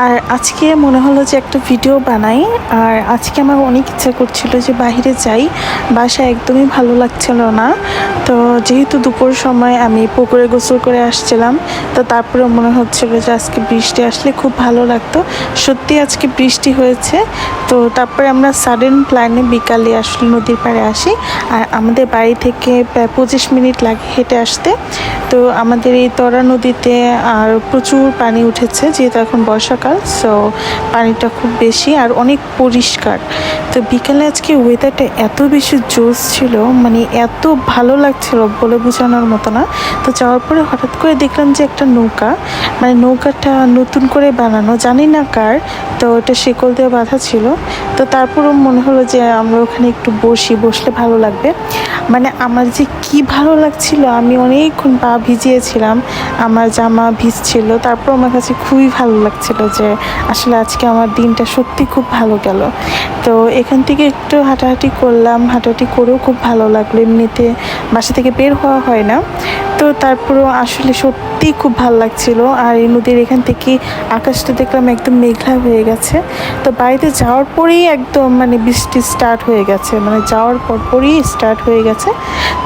আর আজকে মনে হলো যে একটা ভিডিও বানাই, আর আজকে আমার অনেক ইচ্ছা করছিল যে বাইরে যাই বাসা একদমই ভালো লাগছিল না। তো যেহেতু দুপুর সময় আমি পুকুরে গোসল করে আসছিলাম, তো তারপরে মনে হচ্ছিল যে আজকে বৃষ্টি আসলে খুব ভালো লাগতো। সত্যি আজকে বৃষ্টি হয়েছে, তো তারপরে আমরা সাডেন প্ল্যানে বিকালে আসলে নদীর পাড়ে আসি, আর আমাদের বাড়ি থেকে প্রায় পঁচিশ মিনিট লাগে হেঁটে আসতে। তো আমাদের এই তরা নদীতে আর প্রচুর পানি উঠেছে, যেহেতু এখন বর্ষাকাল সো পানিটা খুব বেশি আর অনেক পরিষ্কার। তো বিকেলে আজকে ওয়েদারটা এত বেশি জোস ছিল মানে এত ভালো লাগছিল বলে বোঝানোর মতো না। তো যাওয়ার পরে হঠাৎ করে দেখলাম যে একটা নৌকা মানে নৌকাটা নতুন করে বানানো, জানি না কার, তো ওটা শিকল দিয়ে বাঁধা ছিল। তো তারপরও মনে হলো যে আমরা ওখানে একটু বসি, বসলে ভালো লাগবে। মানে আমার যে কি ভালো লাগছিল, আমি অনেকক্ষণ পা ভিজিয়েছিলাম, আমার জামা ভিজছিল, তারপর আমার কাছে খুবই ভালো লাগছিল যে আসলে আজকে আমার দিনটা সত্যি খুব ভালো গেল। তো এখান থেকে একটু হাঁটাহাঁটি করলাম। হাঁটাহাঁটি করেও খুব ভালো লাগল। এমনিতে বাসা থেকে বের হওয়া হয় না। তো তারপরেও আসলে সত্যি খুব ভালো লাগছিল। আর এই নদীর এখান থেকে আকাশটা দেখলাম একদম মেঘলা হয়ে গেছে। তো বাড়িতে যাওয়ার পরেই একদম মানে বৃষ্টি স্টার্ট হয়ে গেছে। মানে যাওয়ার পর পরই স্টার্ট হয়ে গেছে।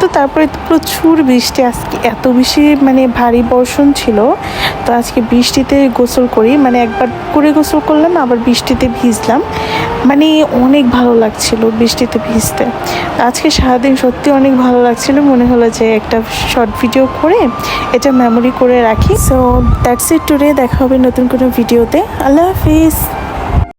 তো তারপরে প্রচুর বৃষ্টি। আজকে এত বেশি মানে ভারী বর্ষণ ছিল। তো আজকে বৃষ্টিতে গোসল করি। মানে একবার করে গোসল করলাম, আবার বৃষ্টিতে ভিজলাম। মানে অনেক ভালো লাগছিল বৃষ্টিতে ভিজতে। আজকে সারাদিন সত্যি অনেক ভালো লাগছিল। মনে হলো যে একটা শর্ট ভিডিও করে এটা মেমোরি করে রাখি। সো দ্যাটস ইট টুডে দেখা হবে নতুন কোনো ভিডিওতে আল্লাহ হাফিজ।